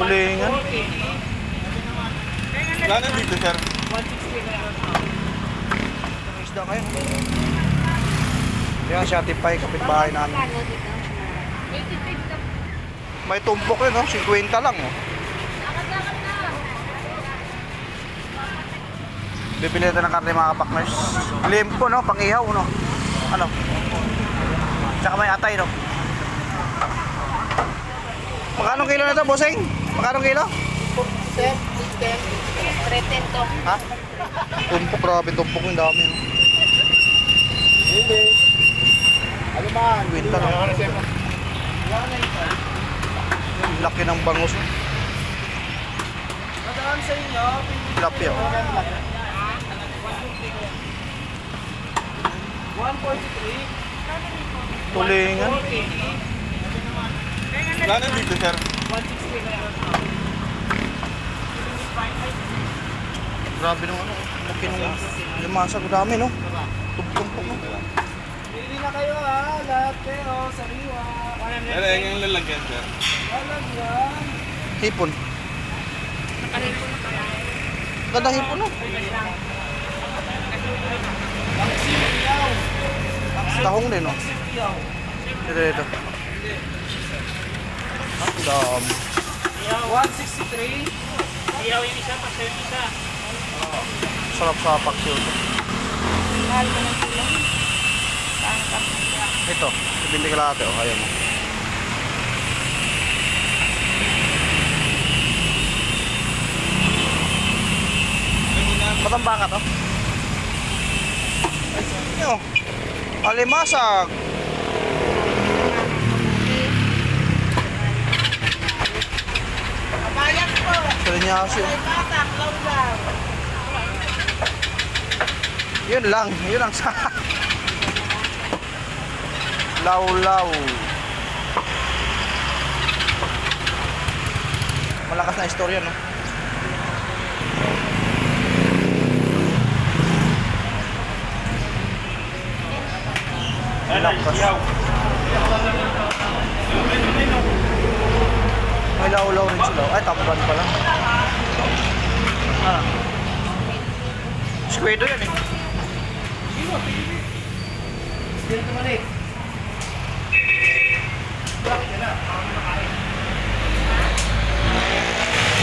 Tulingan. Wala na dito, sir. Isda kayo. Yan Pai, kapitbahay namin. May tumpok yun, no? 50 lang, oh. Bibili natin ng karne mga kapakners. Limpo, no? Pangihaw, no? Ano? Tsaka may atay, no? Magkano kilo na ito, bossing? Magkano kilo? Pretento. Ha? Tumpok, grabe tumpok yung dami. no? Ano man? Kwenta lang. Laki ng bangus. no? Nadaan sa inyo. Tilapia. oh. 143. Tulingan. Wala na dito, sir. Grabe nung ano. Laki nung limasa ko dami, no? Tumpok, no? Pili na kayo ha. Lahat kayo. Sariwa. Ano yung lalagyan, sir? Lalagyan. Hipon. Ganda hipon, no? Tahong din, no? Dito, dito. Ang dami. 163. Sarap sa paksiw to. Mahal ko ng kilo. Ito, ibindi ka lahat, oh. Ayan, oh. Matamba ka to? Yo, alimasag. Kabayan Salinyasyo. Batak, lawlaw. Yun lang, yun ang sa... Law-law. Malakas na istorya, no? Malakas. May law-law rin sila. Ay, tamban pala. Ah. Squedo yan eh.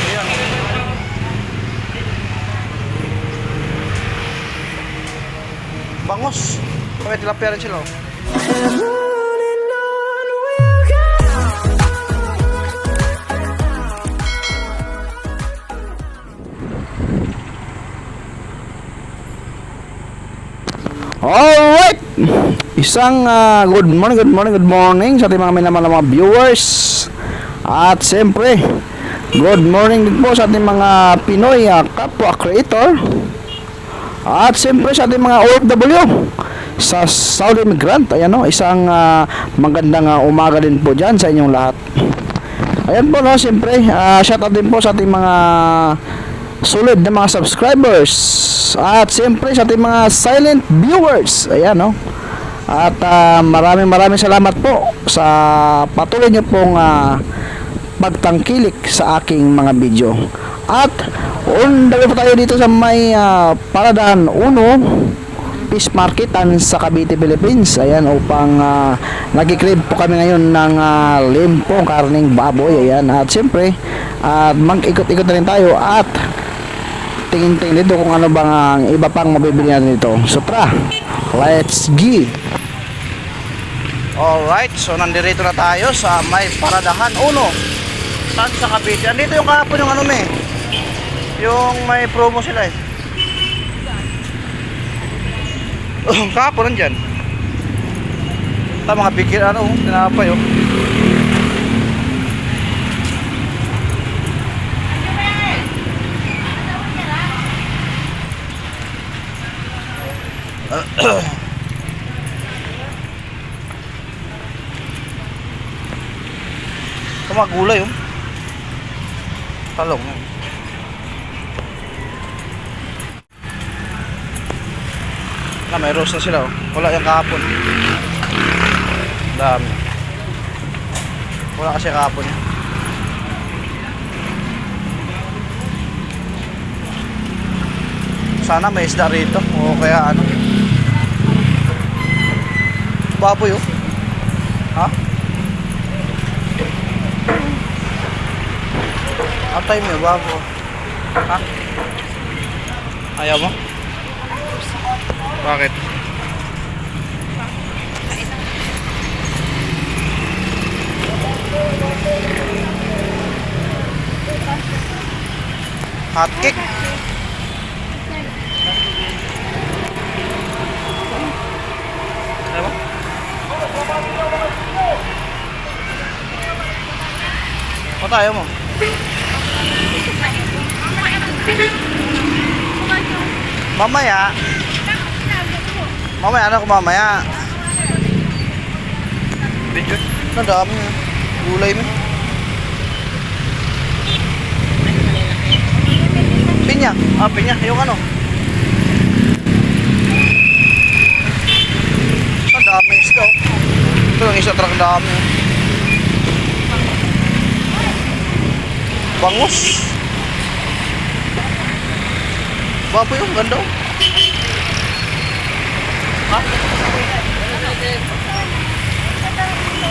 Ayan. Bangos. May tilapia rin sila. oh. Isang ah, good morning, good morning, good morning sa ating mga minamahal na mga viewers. At siyempre, good morning din po sa ating mga Pinoy ah, kapwa creator. At siyempre sa ating mga OFW sa Saudi Migrant. Ayan o, isang ah, magandang ah, umaga din po dyan sa inyong lahat. Ayan po no, siyempre, uh, shout out din po sa ating mga solid na mga subscribers at siyempre sa ating mga silent viewers ayan no at ah, maraming maraming salamat po sa patuloy niyo pong ah, pagtangkilik sa aking mga video at way po tayo dito sa may uh, Paradaan 1 Fish Marketan sa Cavite, Philippines. Ayan, upang uh, nagkikrib po kami ngayon ng uh, limpo, karning baboy. Ayan, at siyempre, at mag-ikot-ikot na rin tayo at tingin-tingin dito kung ano bang ang iba pang mabibili natin dito. So tara, let's go! Alright, so nandito na tayo sa may paradahan uno. Saan sa Cavite? Andito yung kahapon yung ano me. Yung may promo sila eh. kahapon nandyan. Ito mga bigil ano, tinapay oh. Ito mga gulay oh. Talong. Na may roast na sila oh. Wala yung kahapon. Dami. Wala kasi kahapon. Sana may isda rito o kaya ano. Baboy oh. Ha? Atay mo, babo. Ha? Ayaw mo? Bakit? Hot cake. Ba't ayaw mo? Mamaya. Mamaya, ano ko mamaya? Video? Ang dami ah. Gulay mo. Pinya. Ah, pinya. Yung ano? Ang dami isda. Ito yung isa truck dami. Bangus. Baboy yung ganda. Ha?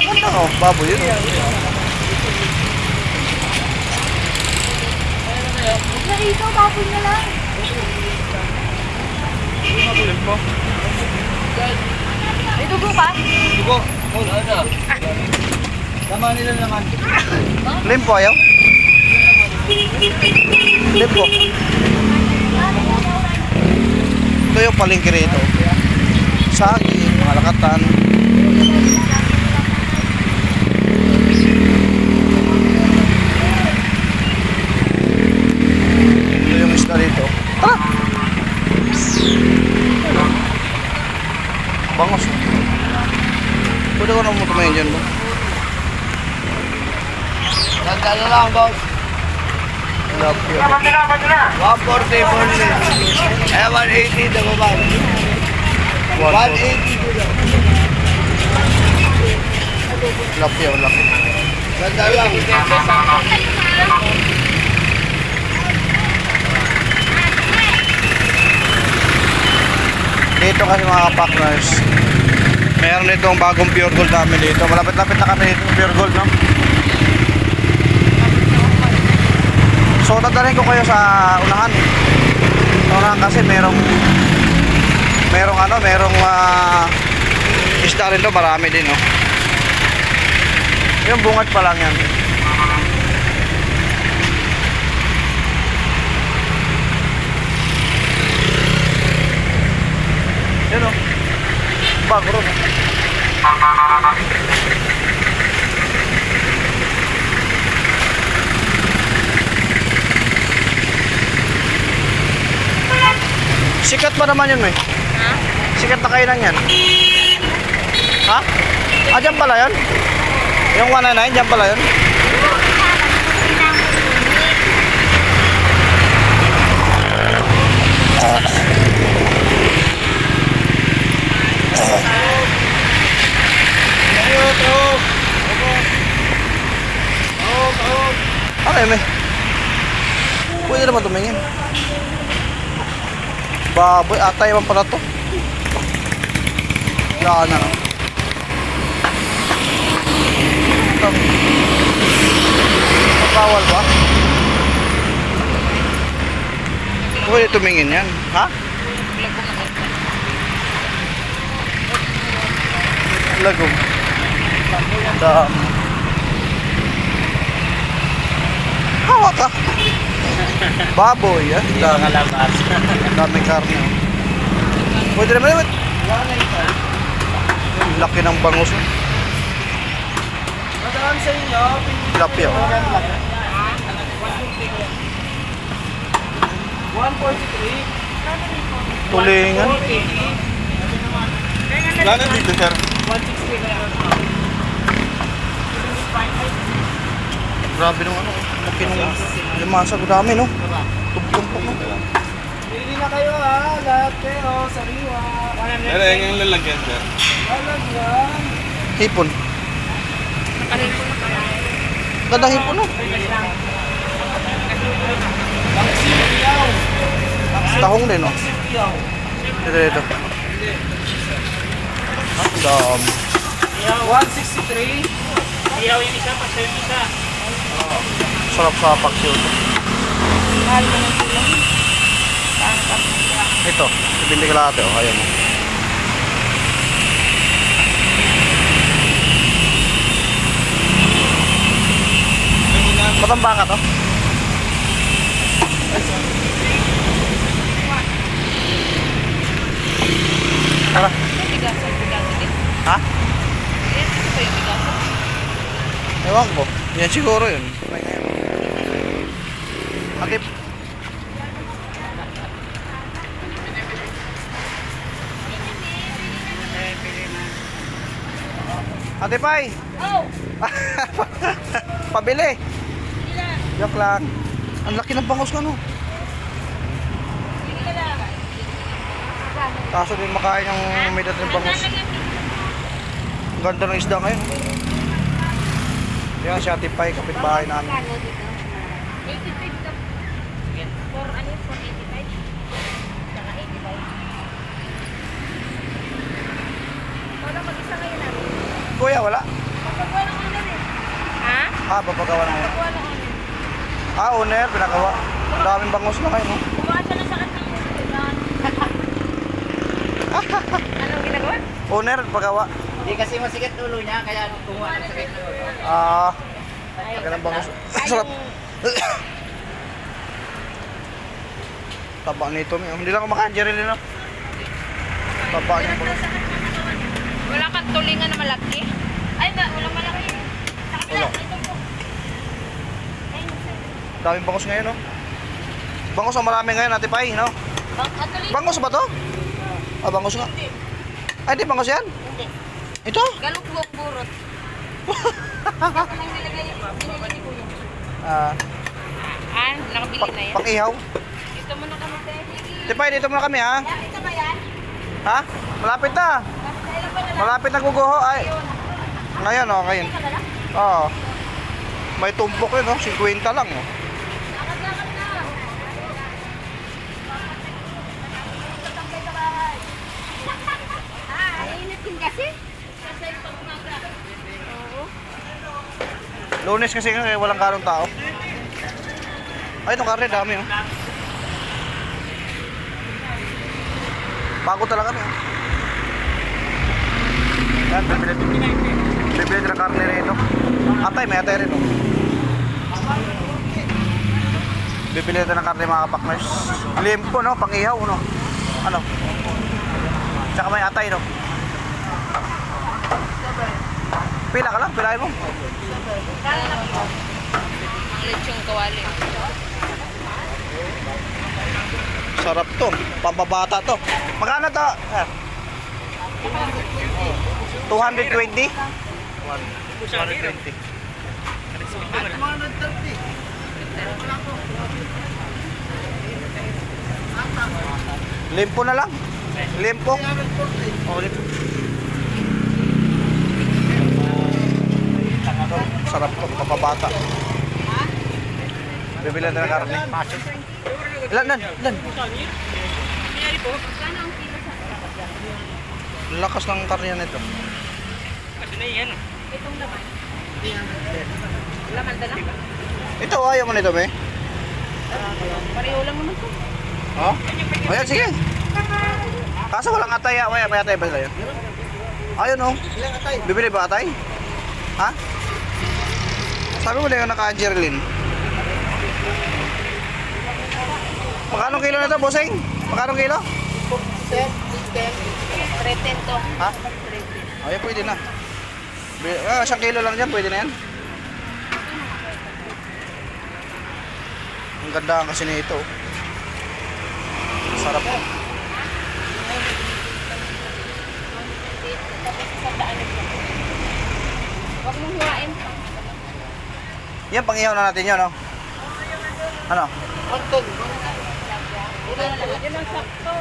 Ganda oh, baboy yun. Na ito, baboy na lang. May dugo ba? Limpo ayaw? Limpo. Ito yung palengke rito. Saging, mga lakatan. Ito yung isda rito. Tara! Bangos. Pwede ko naman tumayin dyan ba? Ganda na lang, boss. Love you. 140 only. Eh, 180 na ba? 180 ko lang. Love you, love you. Ganda lang. Dito kasi mga partners, meron itong bagong pure gold namin dito. Malapit-lapit na kami dito pure gold, no? So, dadalhin ko kayo sa unahan. Unahan kasi merong merong ano, merong ah, isda rin to, marami din, no? Yung bungat pa lang yan. Yun, no? Bago Sikat pa naman yun, may. Ha? Sikat na kainan yan. Ha? Ah, dyan pala yun? Yung 199, dyan pala yun? Ano yun, may? Pwede naman tumingin. Baboy, atay man pala to. Wala na no. Ito. Bawal ba? Pwede tumingin yan. Ha? Lagom. Dam. Hawak ka. Baboy, ah. Dami. Dami karne. Oh. Pwede naman naman. Laki ng bangus. oh. Madaan sa inyo, Tilapia. oh. 143. Tulingan. 180. Wala na dito, sir. 160 kaya. Grabe nung ano. Laki nung limasa. Dami no. No. Pili na kayo ha, lahat kayo, sariwa. Pero yung yung lalagyan, sir. Lalagyan. Hipon. Ganda hipon no. Pangsiyaw. Tahong din, no? Dito, dito. Ang dami. 163. Iyaw yung isa, pa yung isa. Sarap sa paksiw to. Ito, ibindi ka lahat, oh. Ayan. Matamba ka to? Tara. Ha? Ewan ko. Yan siguro yun. Ate. Ate Pai, Oh! pabili. Joke lang. Ang laki ng bangos ka no. Ka. Kaso din makain yung may dating bangos. Ang ganda ng isda ngayon. Yan si Ate Pai, kapitbahay namin. Kano dito? 85 to. For ano yun? For 85? Saka 85. Wala mag-isa ngayon namin. Kuya, wala. Pagkagawa ng owner eh. Ha? Ah, papagawa na ngayon. Pagkagawa ng owner. Ah, owner, pinagawa. Ang daming bangos na ngayon. No? Ng sakit ng ulo. Anong ginagawa? Owner, pagawa. Hindi kasi masikat ulo niya, kaya kumuha ng sakit ulo. Ah, ng bangos. Ay, Sarap. Taba nito. Hindi lang ako makajeril no? Taba niya. bangos. Wala kang tulingan na malaki? Ay, ba, walang malaki. Sa kabila, Wala. ito po. Ay, nasa- Daming bangos ngayon, no? Bangos ang marami ngayon, Ate Pai, no? Bang, ah, tulingan? Bangos ba to? Ah, bangos nga. Ay, di bangos yan? Hindi. Ito? Galugwang burot. Ito lang nilagay yung binili ni Kuya. Ah, Ah, nakabili na yan. pang-ihaw. Dito mo na kami tayo. Ate Pai, dito muna kami, ha? Yan, ito ba yan? Ha? Malapit na. Kailan ba na lang? Malapit na guguho. Ay, ngayon, oh, ngayon. Oo. May tumpok yun, oh. 50 lang, oh. Lunes kasi nga, eh, walang karong tao. Ay, itong karne, dami, oh. Bago talaga, no? Yan, bibili. Bibili din ng karne rito. Atay, may atay rin, oh. Bibili din ng karne mga kapakners. Limpo, no? Pang-ihaw, no? Ano? Tsaka may atay, no? Pila ka lang, pilahin mo. Ang lechong kawali. Sarap to. Pambabata to. Magkano to? 220? 220. Limpo na lang. Limpo. Oh, limpo. Sarap to. Pambabata. Bibili na ng karne. Ilan, ilan, ilan? Lakas ng karne nito. Kasi na yan. Itong laman. Laman dala. Ito, ayaw mo nito, be? Pareho lang naman to. Oh? O yan, sige. Kaso walang atay, ah. May, may atay ba sa'yo? Ayun, oh. Bibili ba atay? Ha? Sabi mo na yung naka-Angelin. Magkano kilo na ito, bossing? Magkano kilo? Pretend to. Ha? Ay, pwede na. Ah, isang kilo lang dyan, pwede na yan. Ang ganda kasi nito. Sarap. Huwag mong hiwain. Yan, pang-ihaw na natin yun, no? Ano? Yan ang sakto.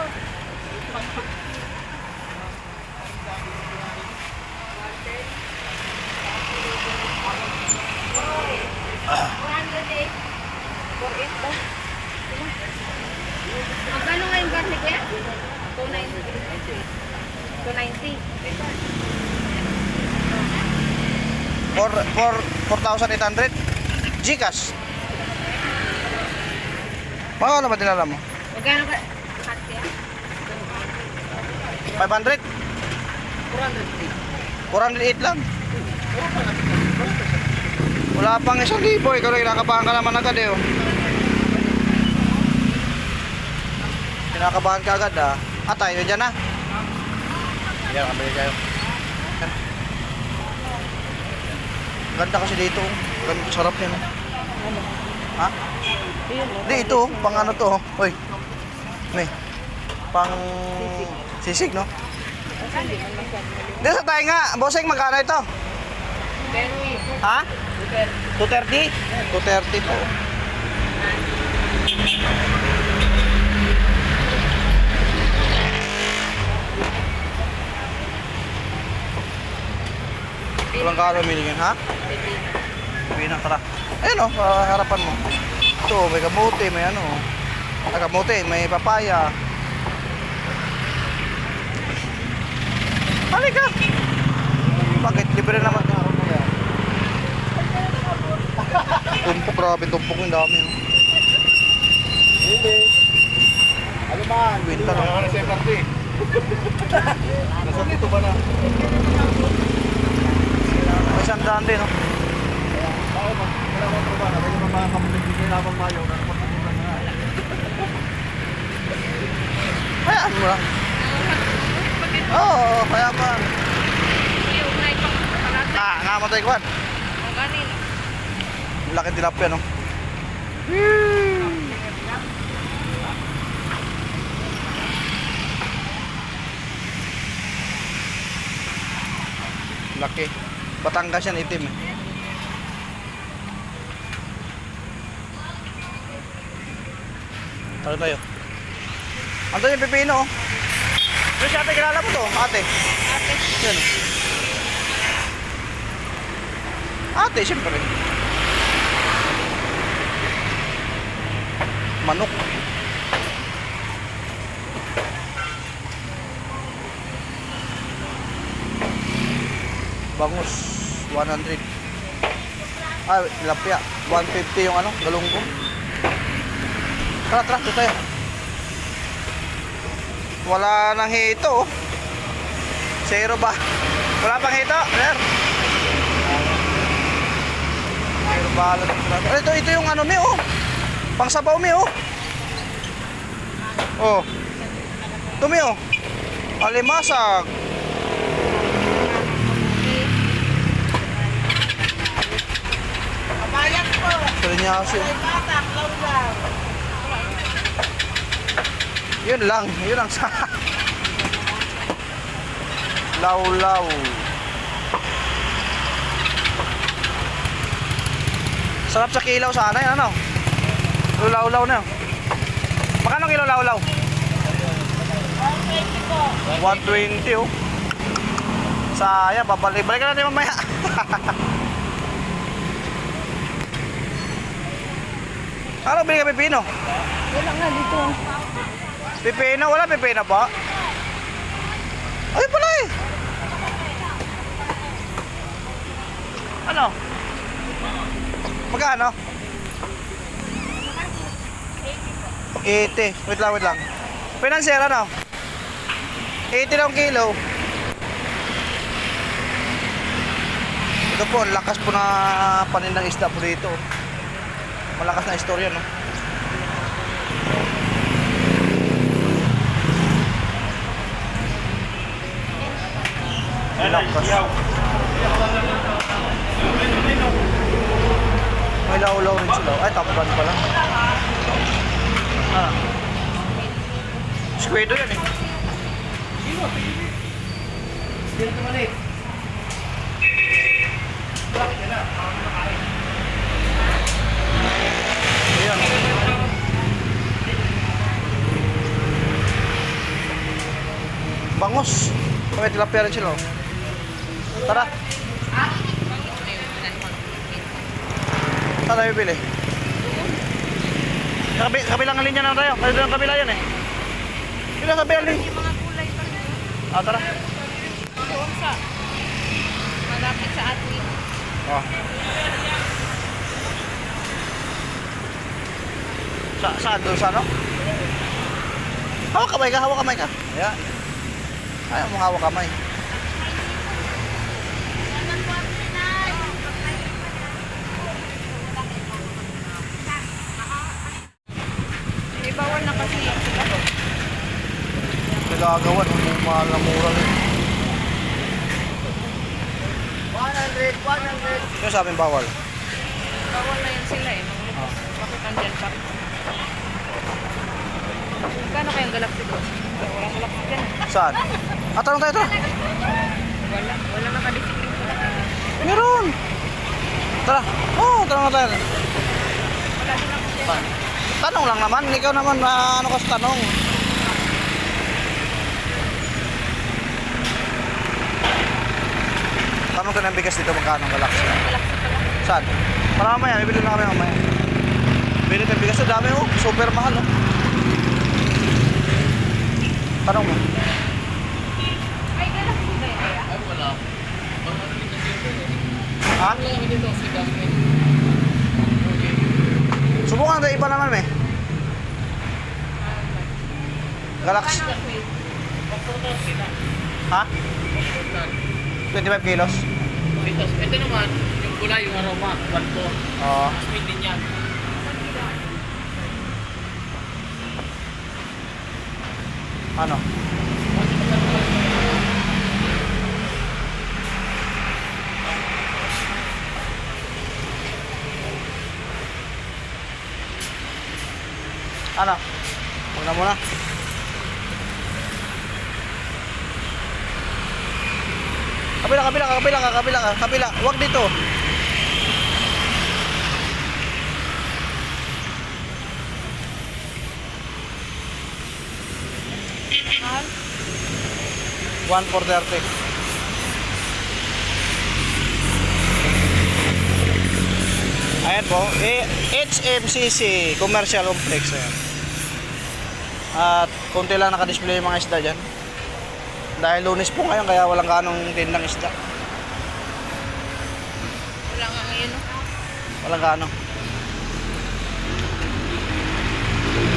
Magkano ngayon garlic kuya? 290. 290. For, for 4,800? Gcash. Magkano ba dinala mo? Magkano ka? Cut kaya? 500? 408 lang. Wala pang isang libo. Ikaw lang kinakabahan ka naman agad eh. oh. Kinakabahan ka agad ah. Ah, tayo dyan ah. Yan, kamali kayo. Ganda kasi dito. oh. Ganda, sarap yan. oh. Ha? Hindi, ito. oh. Pang ano to. Uy. May. Pang sisig, no? Hindi sa tayo nga. Bossing, magkano ito? Ha? 230? 230 po. Walang karo milingin, ha? Pinang tara. Ayun o, oh, harapan mo. Ito, may kamote, may ano. Ah, kamote, may papaya. Halika! Bakit? Libre naman. Tumpok, grabe tumpok yung dami. oh. Hindi. Ano man? Winter, no? Ano sa MRT? Nasa dito ba na? May isang daan din, no? Ako ba? Wala akong trabaho. Kaya mga kamutin din nila bang mayo. Na. Hayaan mo lang. Oo, oh, palat. Ah, namatay ko. Ganin. Laki tilapia, no? Laki. Batangas yan, itim. eh. Tara tayo. Ando yung pipino. oh. Yung si ate, kilala mo to, ate. Ate. Yan. Ate, siyempre. Manok. Bangus, 100. Ah, tilapia. 150 yung ano, galunggong. Tara, tara, dito tayo. Wala nang hito. oh. Zero ba? Wala pang hito, sir. Zero bala ng plato. Ito, ito yung ano mi, oh. Pang sabaw mi, oh. Oh. Ito mi, oh. Alimasag. Kabayan po. Lawlaw. Yun lang, yun ang sa. Law-law. Sarap sa kilaw sana yun, ano? Law-law na. Magkano kilo law-law? 120 po. 120 oh. Sayang, babalik. Balik ka natin mamaya. ano bili ka pipino? Wala nga dito. Pipino? Wala pipino ba? Ay pala eh. Ano? Magkano? 80. Wait lang, wait lang. Financier ano? 80 lang kilo. Ito po, ang lakas po na panin ng isda po dito. Malakas na istorya, no? Lakas. May laulaw rin sila. Ay, tamban pala. Ah. Squid yan eh. Ayan. Bangos. May tilapia rin sila. oh. Tara. Saan tayo bili? Sa kabi, kabilang linya na tayo. Kasi doon kabila yan eh. Sino sa kabilang linya? Yung mga kulay pa rin. Ah, tara. Doon sa malapit sa atin. Oh. Sa, saan? Doon sa ano? Hawak kamay ka, hawak kamay ka. Ayan. Ayaw mo hawak kamay. Eh, bawal na kasi yung sila. Nagagawan, ang mahal na mura rin. 100, 100. Sino sa amin bawal? Bawal na yun sila eh. Mga Bakit andyan pa rin? Magkano kayang galaxy doon? Walang galaxy dyan. Saan? Ah, tanong tayo, tara. Wala. Wala nakadisiplin. Meron. Tara. Oo, oh, tanong na tayo. Wala. Tanong lang naman, ikaw naman ah, ano ka sa tanong. Tanong ka ng bigas dito magkano ang galaxy? Galaxy pala. Saan? Para mamaya, bibili na kami mamaya. Bili ng bigas, ang dami oh, super mahal oh. Tanong mo. Ay, galaxy ba yun kaya? Ha? Subukan tayo iba naman may. Galaxy. Ha? 25 kilos? Ito, ito naman, yung gulay, yung aroma, 1 to. Oo. Sweet din yan. Ano? Ano? Muna muna. Kabila, kabila, kabila, kabila, kabila. Huwag dito. Mahal? 1 for 30. Ayan po, HMCC Commercial Complex. Ayan. At konti lang nakadisplay yung mga isda dyan. Dahil lunes po ngayon, kaya walang ganong tindang isda. Wala nga ngayon. Walang gano.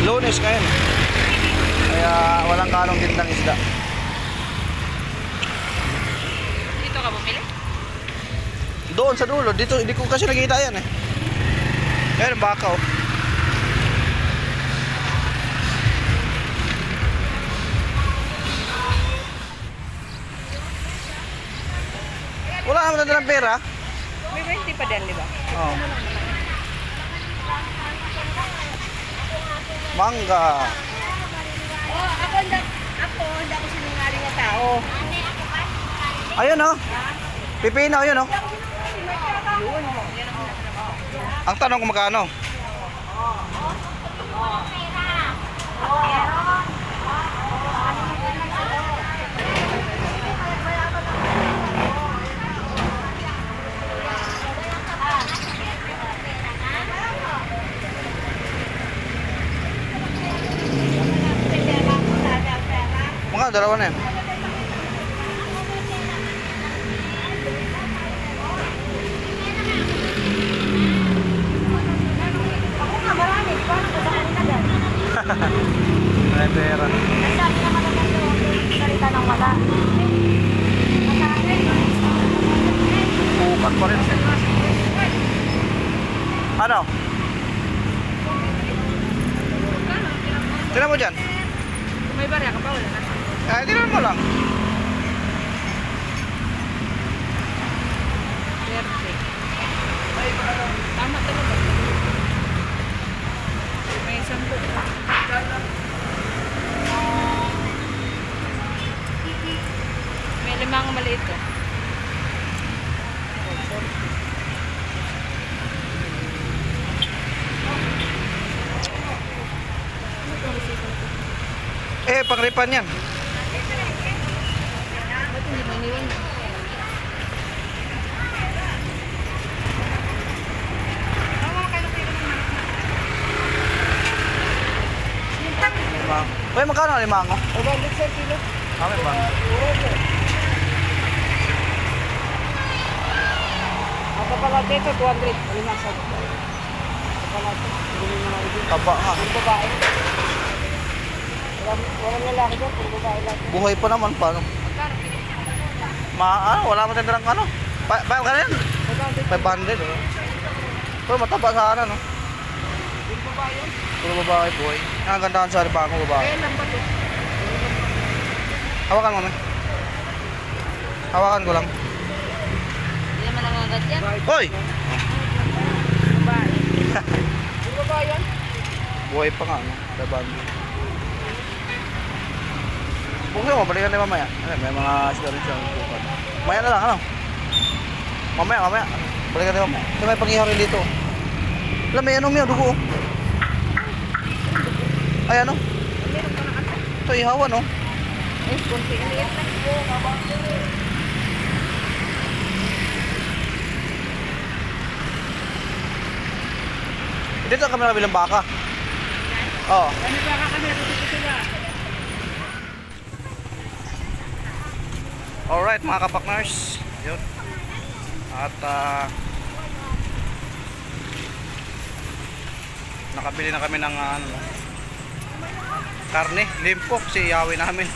Lunes ngayon. Kaya walang ganong tindang isda. Dito ka bumili? Doon sa dulo, dito, hindi ko kasi nakita yan eh. Ayan, baka oh. Na ng pera. May 20 pa din, di ba? Oh. Mangga. Oh, ako, hindi, ako, hindi ako sinungaling na tao. Ayun oh. Pipino, yun oh. Yun. Yan ang tanong kung magkano? Mga दरवाने pangripan yan. Ba't hindi mo iniwan? Kuya, magkano ang limango? 500 sir kilo. Kami ba? Ang kapalate ito, 200. Alimasag. Kapalate. Hindi mo na rin. Taba nga. Puro babae. Walang, lalaki dyan, puro babae lang. Buhay pa naman, paano? Ma, ano, wala mo tindirang ano? Pa, pa, kano yan? 500. 500, oh. Pero mataba sana, no? Puro babae yun. Puro babae, buhay. Ang gandahan sa limango, babae. Kaya lang ba ito? Hawakan mo, man. Hawakan ko lang. Hindi naman nangagat yan. Hoy! Babae. Puro babae yan. Buhay pa nga, no? Labando. Buksan mo, balikan tayo mamaya. Ano, may mga rin siya. Mamaya na lang, ano? Mamaya, mamaya. Balikan tayo mamaya. Ito may pangihaw rin dito. Alam, may ano, may dugo. oh. Ay, ano? Na. Ito, ihaw, ano? Eh, kunti liit na. Dito kami nakabilang baka. Oo. Kami baka kami, dito sila. Alright mga kapakners Yun. At ah, Nakabili na kami ng ah, ano, Karne, limpo Si iyawi namin.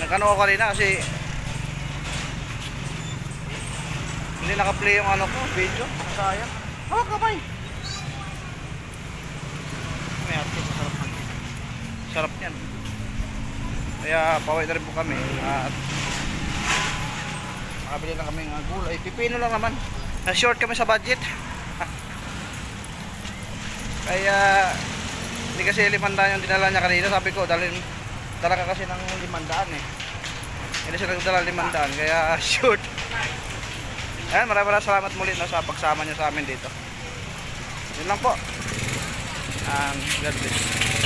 Nagkano ako kanina kasi Hindi nakaplay yung ano ko Video, sayang. Hawak kamay May ate, sarap Sarap yan kaya paway na rin po kami at makabili lang kami ng gulay. Pipino lang naman. Na-short kami sa budget. Kaya hindi kasi limandaan yung dinala niya kanina. Sabi ko, dalhin, dala ka kasi ng limandaan eh. Hindi siya nagdala limandaan. Kaya short. Ayan, maraming maraming salamat muli no, sa pagsama niyo sa amin dito. Yun lang po. Um, God bless.